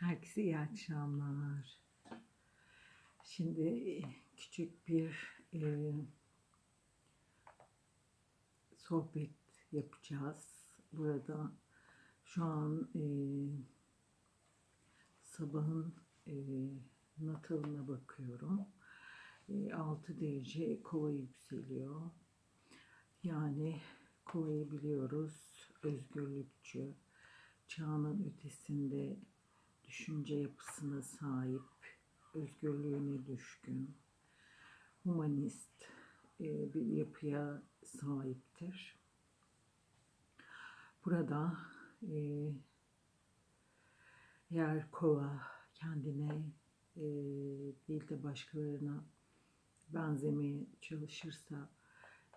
Herkese iyi akşamlar. Şimdi e, küçük bir e, sohbet yapacağız. Burada şu an e, sabahın e, natalına bakıyorum. E, 6 derece kova yükseliyor. Yani kovayı biliyoruz. Özgürlükçü, çağının ötesinde düşünce yapısına sahip, özgürlüğüne düşkün, humanist e, bir yapıya sahiptir. Burada eğer kova kendine e, değil de başkalarına benzemeye çalışırsa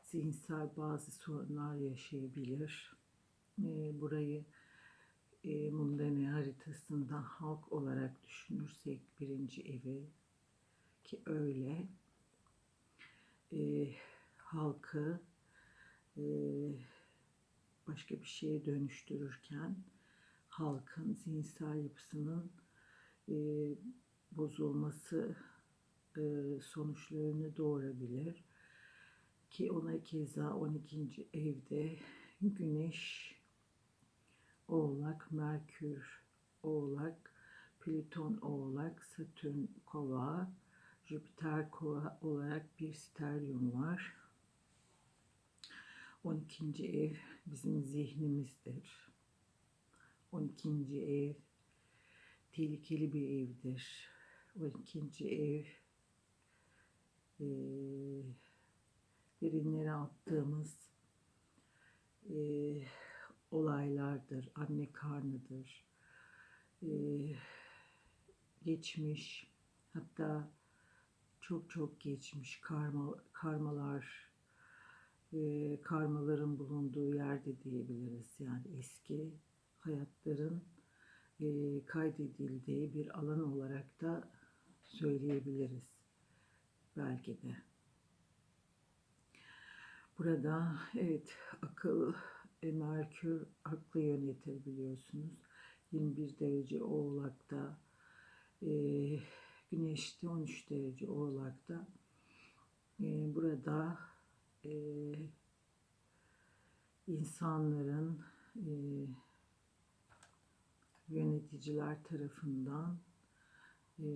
zihinsel bazı sorunlar yaşayabilir. E, burayı e, Mundane haritasında halk olarak düşünürsek birinci evi ki öyle e, halkı e, başka bir şeye dönüştürürken halkın zihinsel yapısının e, bozulması e, sonuçlarını doğurabilir ki ona keza 12. evde güneş Oğlak, Merkür, Oğlak, Plüton, Oğlak, Satürn, Kova, Jüpiter, Kova olarak bir steryum var. 12. ev bizim zihnimizdir. 12. ev tehlikeli bir evdir. 12. ev e, derinlere attığımız e, olaylardır, anne karnıdır, e, geçmiş, hatta çok çok geçmiş karma, karmalar, e, karmaların bulunduğu yerde diyebiliriz. Yani eski hayatların e, kaydedildiği bir alan olarak da söyleyebiliriz belki de. Burada evet akıl Merkür aklı yönetir biliyorsunuz. 21 derece Oğlak'ta, e, Güneş'te 13 derece Oğlak'ta. E, burada e, insanların e, yöneticiler tarafından e,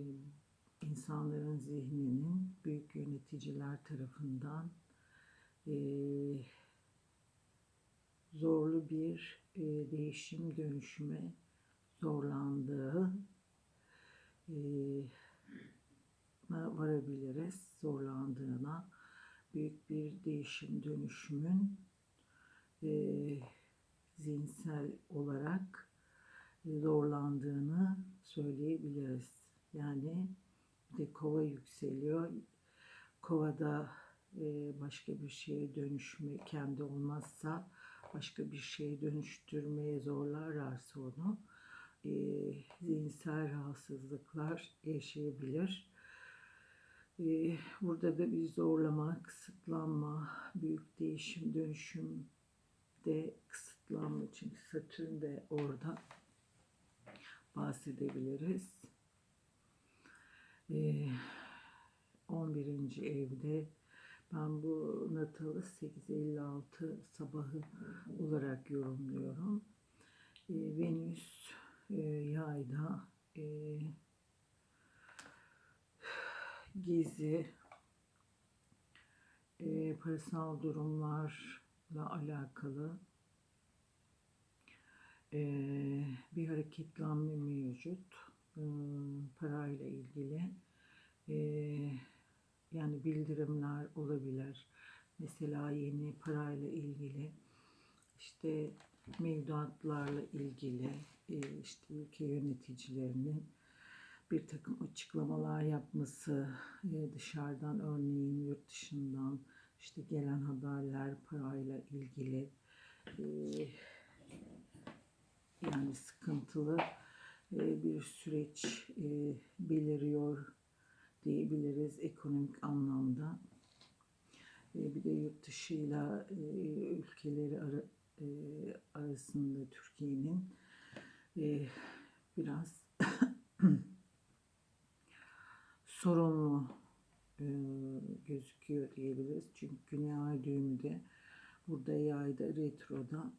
insanların zihninin büyük yöneticiler tarafından e, zorlu bir e, değişim dönüşüme zorlandığı e, varabiliriz. Zorlandığına büyük bir değişim dönüşümün e, zihinsel olarak zorlandığını söyleyebiliriz. Yani bir de kova yükseliyor. Kovada e, başka bir şeye dönüşme kendi olmazsa başka bir şeye dönüştürmeye zorlarlarsa onu e, zihinsel rahatsızlıklar yaşayabilir. E, burada da bir zorlama, kısıtlanma, büyük değişim, dönüşüm de kısıtlanma çünkü Satürn de orada bahsedebiliriz. E, 11. evde ben bu natalı 856 sabahı olarak yorumluyorum. E, Venüs e, yayda e, gezi, e, parasal durumlarla alakalı e, bir hareketlenme mevcut. E, parayla ilgili. E, yani bildirimler olabilir. Mesela yeni parayla ilgili işte mevduatlarla ilgili e, işte ülke yöneticilerinin bir takım açıklamalar yapması e, dışarıdan örneğin yurt dışından işte gelen haberler parayla ilgili e, yani sıkıntılı bir süreç beliriyor diyebiliriz ekonomik anlamda. E, bir de yurt dışıyla e, ülkeleri e, arasında Türkiye'nin biraz sorunlu e, gözüküyor diyebiliriz. Çünkü Güney Ay düğümü de burada yayda retroda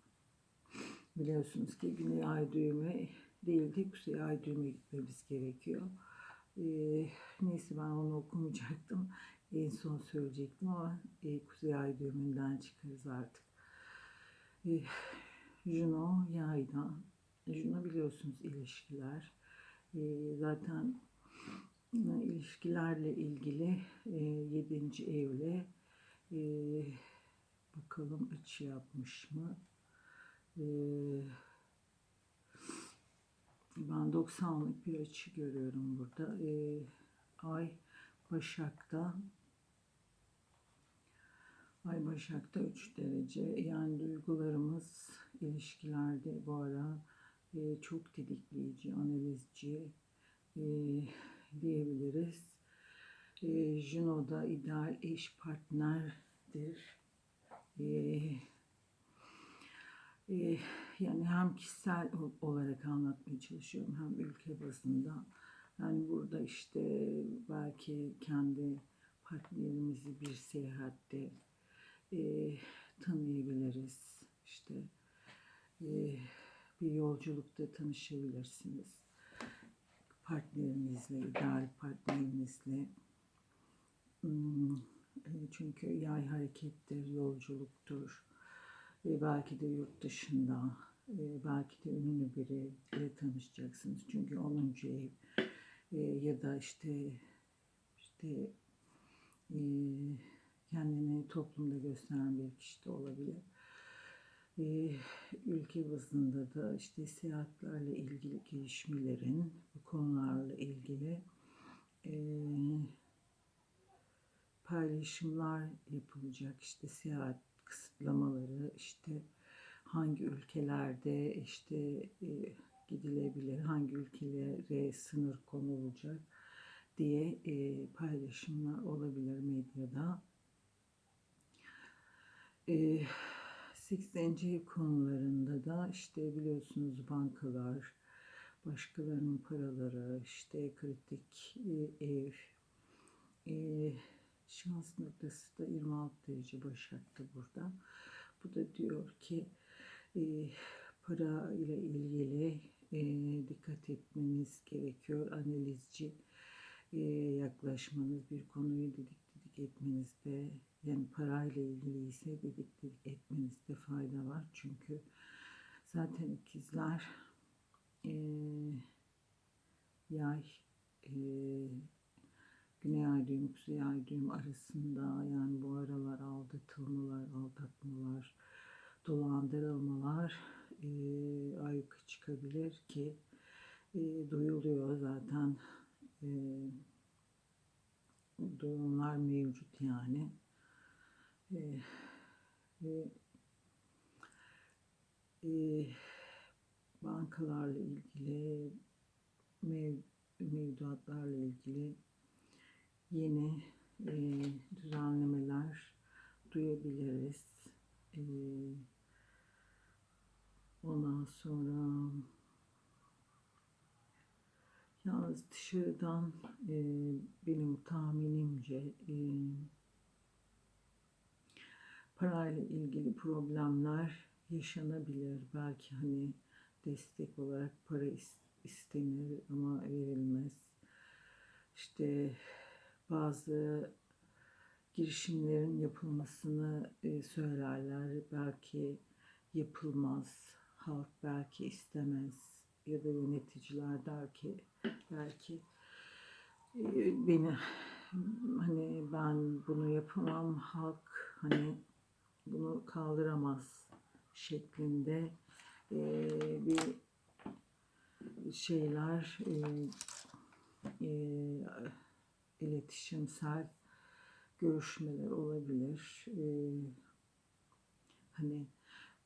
biliyorsunuz ki Güney Ay düğümü değil de Kuzey Ay düğümü gitmemiz gerekiyor. Neyse ben onu okumayacaktım. En son söyleyecektim ama e, Kuzey Ay düğümünden çıkarız artık. E, Juno yayda. Juno biliyorsunuz ilişkiler. E, zaten ilişkilerle ilgili e, 7. evle e, bakalım açı yapmış mı? E, ben 90'lık bir açı görüyorum burada. E, ay Başak'ta Ay Başak'ta 3 derece. Yani duygularımız ilişkilerde bu ara e, çok tetikleyici, analizci e, diyebiliriz. E, Juno'da ideal eş partnerdir. E, yani hem kişisel olarak anlatmaya çalışıyorum hem ülke bazında. Yani burada işte belki kendi partnerimizi bir seyahatte e, tanıyabiliriz. İşte e, bir yolculukta tanışabilirsiniz. Partnerinizle, ideal partnerinizle. Hmm, çünkü yay harekettir, yolculuktur. E, belki de yurt dışında, e, belki de ünlü biriyle tanışacaksınız. Çünkü 10. ev e, ya da işte işte e, kendini toplumda gösteren bir kişi de olabilir. Ee, ülke bazında da işte seyahatlerle ilgili gelişmelerin, bu konularla ilgili e, paylaşımlar yapılacak. İşte seyahat kısıtlamaları, işte hangi ülkelerde işte e, gidilebilir, hangi ülkelere sınır konulacak diye e, paylaşımlar olabilir medyada. E, 80. ev konularında da işte biliyorsunuz bankalar, başkalarının paraları, işte kritik e, ev, e, şans noktası da 26 derece Başak'ta burada. Bu da diyor ki e, para ile ilgili e, dikkat etmeniz gerekiyor. Analizci e, yaklaşmanız, bir konuyu dedik dedik etmenizde yani parayla ilgili ise dedik dedik etmenizde fayda var. Çünkü zaten ikizler e, yay e, güney ay düğüm, kuzey ay düğüm arasında yani bu aralar aldatılmalar, aldatmalar, dolandırılmalar e, ayyuka çıkabilir ki e, duyuluyor zaten e, durumlar mevcut yani. E, ve e, bankalarla ilgili mev, mevduatlarla ilgili yeni e, düzenlemeler duyabiliriz. E, ondan sonra yalnız dışarıdan e, benim tahminimce e, parayla ilgili problemler yaşanabilir. Belki hani destek olarak para istenir ama verilmez. İşte bazı girişimlerin yapılmasını e, söylerler. Belki yapılmaz. Halk belki istemez. Ya da yöneticiler der ki belki e, beni hani ben bunu yapamam halk hani bunu kaldıramaz şeklinde e, bir şeyler iletişimsel görüşmeler olabilir. E, hani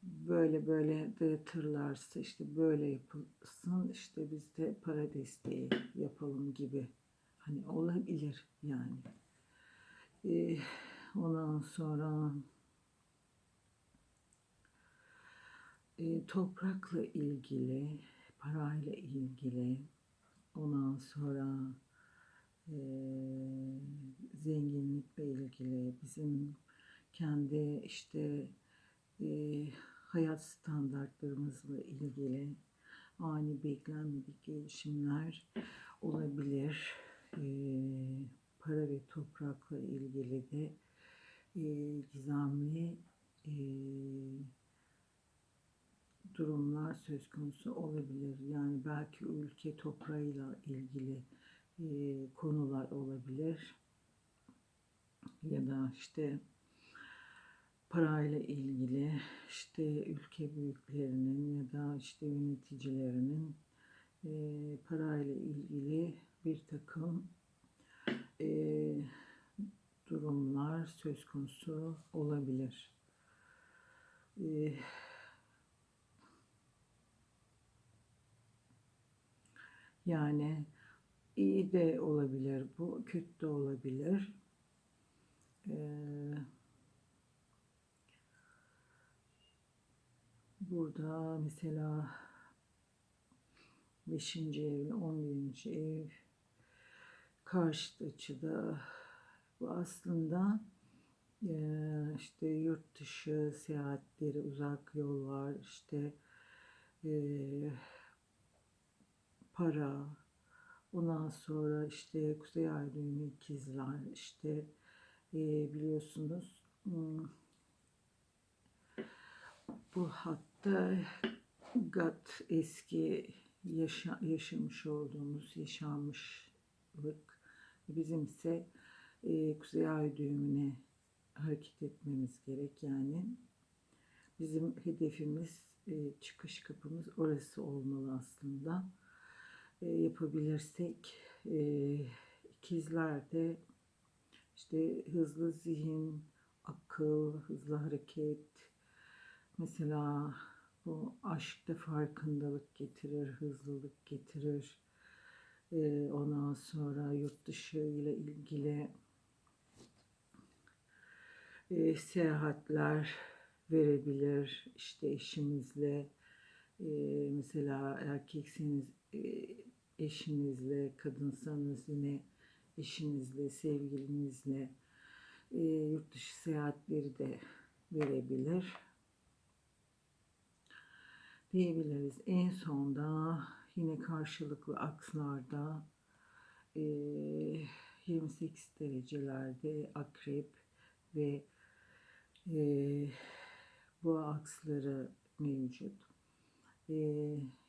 böyle böyle dağıtırlarsa işte böyle yapılsın işte biz de para desteği yapalım gibi hani olabilir yani. E, ondan sonra e, toprakla ilgili, parayla ilgili ondan sonra e, zenginlikle ilgili bizim kendi işte e, hayat standartlarımızla ilgili ani beklenmedik gelişimler olabilir. E, para ve toprakla ilgili de e, gizemli e, durumlar söz konusu olabilir. Yani belki ülke toprağıyla ilgili konular olabilir. Ya da işte parayla ilgili işte ülke büyüklerinin ya da işte yöneticilerinin e, parayla ilgili bir takım durumlar söz konusu olabilir. Yani iyi de olabilir bu, kötü de olabilir. Ee, burada mesela 5. ev, 11. ev karşıt açıda bu aslında eee, işte yurt dışı seyahatleri, uzak yollar, işte eee, para, ondan sonra işte Kuzey Ay düğümü ikizler, işte eee, biliyorsunuz hmm, bu hatta gat eski yaşa, yaşamış olduğumuz yaşanmışlık bizim ise e, Kuzey Ay düğümüne hareket etmemiz gerek. Yani bizim hedefimiz e, çıkış kapımız orası olmalı aslında e, yapabilirsek e, ikizlerde işte hızlı zihin akıl hızlı hareket mesela bu aşkta farkındalık getirir, hızlılık getirir. Ee, ondan sonra yurt dışı ile ilgili e, seyahatler verebilir. İşte eşimizle e, mesela erkekseniz e, eşinizle, kadınsanız yine eşinizle, sevgilinizle e, yurt dışı seyahatleri de verebilir diyebiliriz. En sonda yine karşılıklı akslarda e, 28 derecelerde akrep ve e, bu aksları mevcut. E,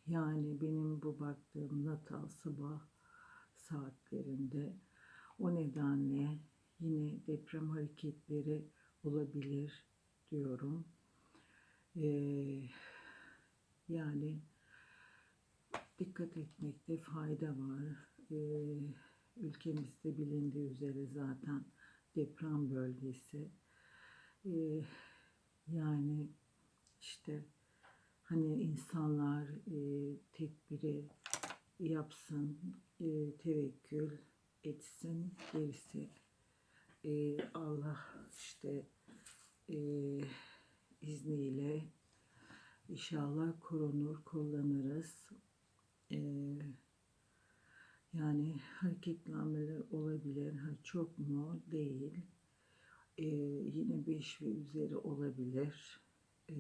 yani benim bu baktığım natal sabah saatlerinde o nedenle yine deprem hareketleri olabilir diyorum. Eee yani dikkat etmekte fayda var. Ee, ülkemizde bilindiği üzere zaten deprem bölgesi. Ee, yani işte hani insanlar e, tedbiri yapsın, e, tevekkül etsin, gerisi e, Allah işte e, izniyle İnşallah korunur, kullanırız. Ee, yani hareketlenmeler olabilir. Ha, çok mu? Değil. Ee, yine 5 ve üzeri olabilir. Ee,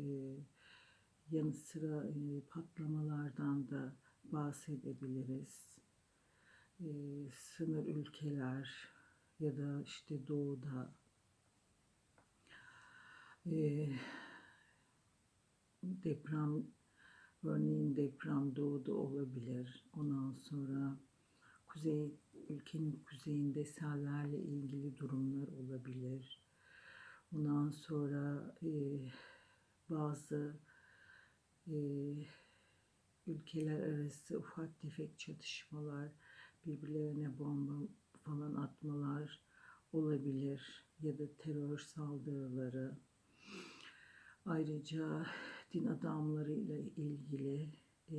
yanı sıra e, patlamalardan da bahsedebiliriz. Ee, sınır ülkeler ya da işte doğuda e, deprem örneğin deprem doğuda olabilir. Ondan sonra kuzey ülkenin kuzeyinde sellerle ilgili durumlar olabilir. Ondan sonra e, bazı ülkeler arası ufak tefek çatışmalar, birbirlerine bomba falan atmalar olabilir ya da terör saldırıları. Ayrıca din adamlarıyla ilgili e,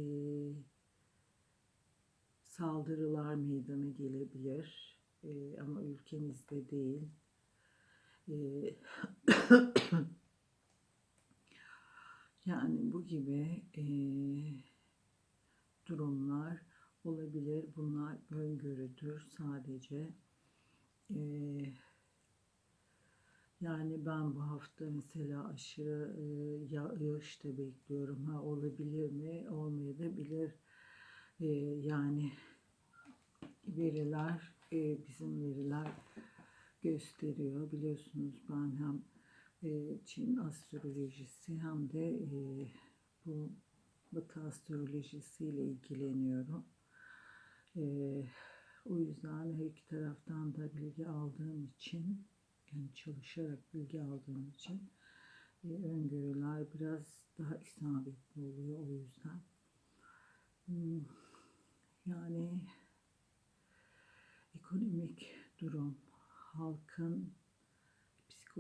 saldırılar meydana gelebilir. E, ama ülkemizde değil. E, yani bu gibi e, durumlar olabilir. Bunlar öngörüdür sadece. Ee, yani ben bu hafta mesela aşırı e, yağış da bekliyorum. Ha olabilir mi? Olmayabilir. Ee, yani veriler e, bizim veriler gösteriyor. Biliyorsunuz ben hem e, Çin astrolojisi hem de e, bu Batı astrolojisiyle ilgileniyorum. E, o yüzden her iki taraftan da bilgi aldığım için yani çalışarak bilgi aldığım için e, öngörüler biraz daha isabetli oluyor o yüzden. Hmm, Yani ekonomik durum, halkın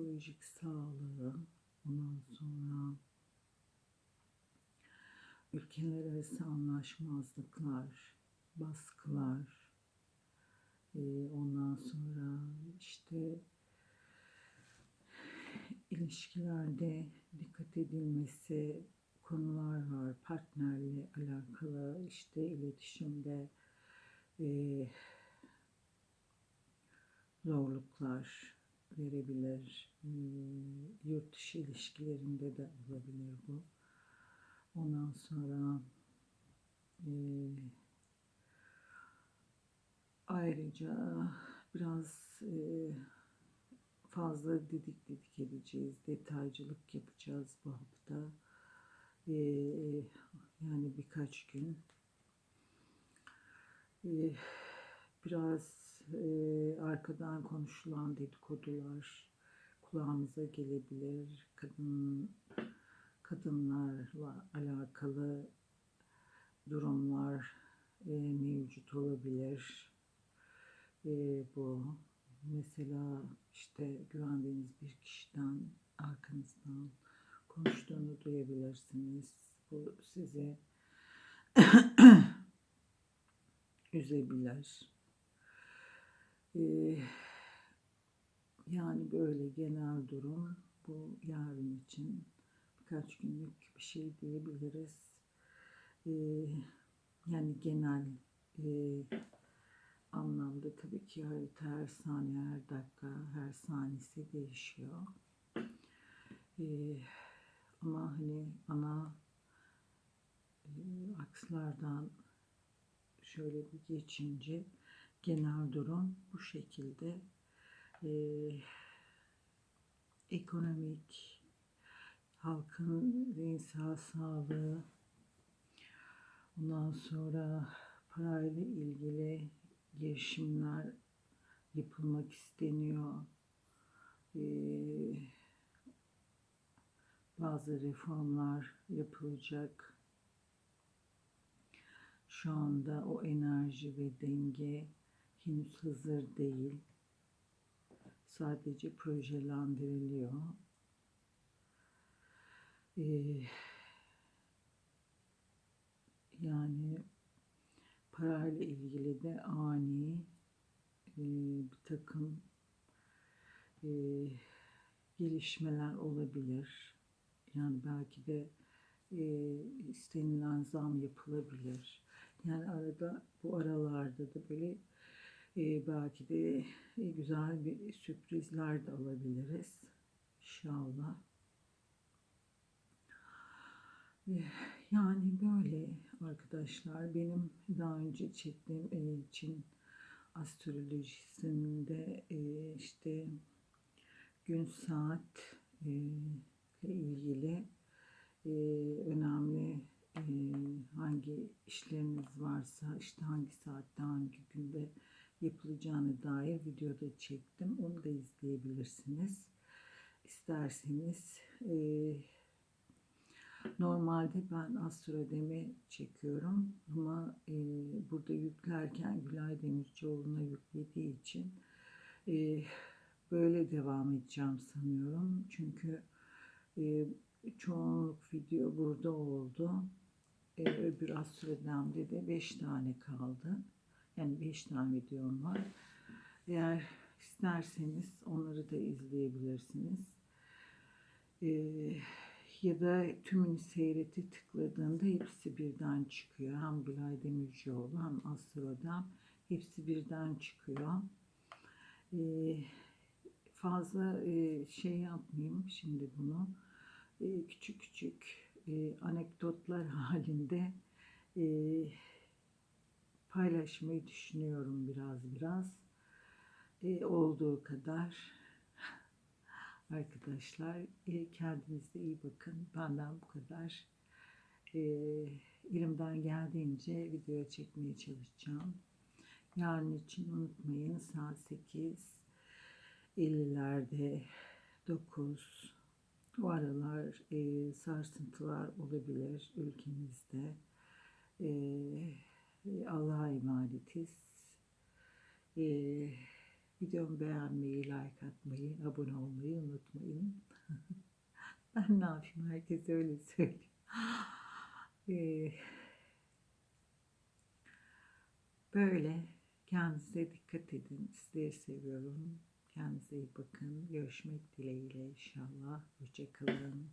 psikolojik sağlığı, ondan sonra ülkeler arası anlaşmazlıklar, baskılar, e, ondan sonra işte ilişkilerde dikkat edilmesi konular var. Partnerle alakalı işte iletişimde e, zorluklar verebilir. E, yurt dışı ilişkilerinde de olabilir bu. Ondan sonra e, ayrıca biraz e, fazla didik didik edeceğiz. Detaycılık yapacağız bu hafta. Ee, yani birkaç gün. Ee, biraz e, arkadan konuşulan dedikodular kulağımıza gelebilir. Kadın kadınlarla alakalı durumlar e, mevcut olabilir. E, bu mesela işte güvendiğiniz bir kişiden arkanızdan konuştuğunu duyabilirsiniz. Bu sizi üzebilir. Ee, yani böyle genel durum bu yarın için birkaç günlük bir şey diyebiliriz. Ee, yani genel e, anlamda tabii ki harita her saniye, her dakika, her saniyesi değişiyor. Ee, ama hani ana e, akslardan şöyle bir geçince genel durum bu şekilde. Ee, ekonomik, halkın zihinsel sağlığı, ondan sonra parayla ilgili girişimler yapılmak isteniyor. Ee, bazı reformlar yapılacak. Şu anda o enerji ve denge henüz hazır değil. Sadece projelendiriliyor. Ee, yani parayla ilgili de ani e, bir takım e, gelişmeler olabilir. Yani belki de e, istenilen zam yapılabilir. Yani arada bu aralarda da böyle e, belki de e, güzel bir sürprizler de alabiliriz. İnşallah. E, Yani böyle arkadaşlar benim daha önce çektiğim e, için astrolojisinde e, işte gün saat e, ile ilgili e, önemli e, hangi işleriniz varsa işte hangi saatte hangi günde yapılacağına dair videoda çektim. Onu da izleyebilirsiniz. İsterseniz e, normalde ben astrodemi çekiyorum ama e, burada yüklerken Gülay Demircioğlu'na yüklediği için e, böyle devam edeceğim sanıyorum. Çünkü e, çoğunluk video burada oldu. E, öbür astrodemde de 5 tane kaldı. Yani 5 tane videom var. Eğer isterseniz onları da izleyebilirsiniz. Ee, ya da tümünü seyreti tıkladığında hepsi birden çıkıyor. Hem Gülay Demircioğlu hem Astro'dan hepsi birden çıkıyor. Ee, fazla e, şey yapmayayım şimdi bunu. Ee, küçük küçük e, anekdotlar halinde e, paylaşmayı düşünüyorum biraz biraz. E, olduğu kadar. Arkadaşlar e, kendinize iyi bakın. Benden bu kadar. E, elimden geldiğince video çekmeye çalışacağım. Yarın için unutmayın saat 8 50'lerde 9 o aralar e, sarsıntılar olabilir ülkemizde. E, Allah'a emanetiz. E, videomu beğenmeyi, like atmayı, abone olmayı unutmayın. ben ne yapayım? Herkes öyle söylüyor. E, böyle. Kendinize dikkat edin. Sizleri seviyorum. Kendinize iyi bakın. Görüşmek dileğiyle inşallah. Hoşçakalın.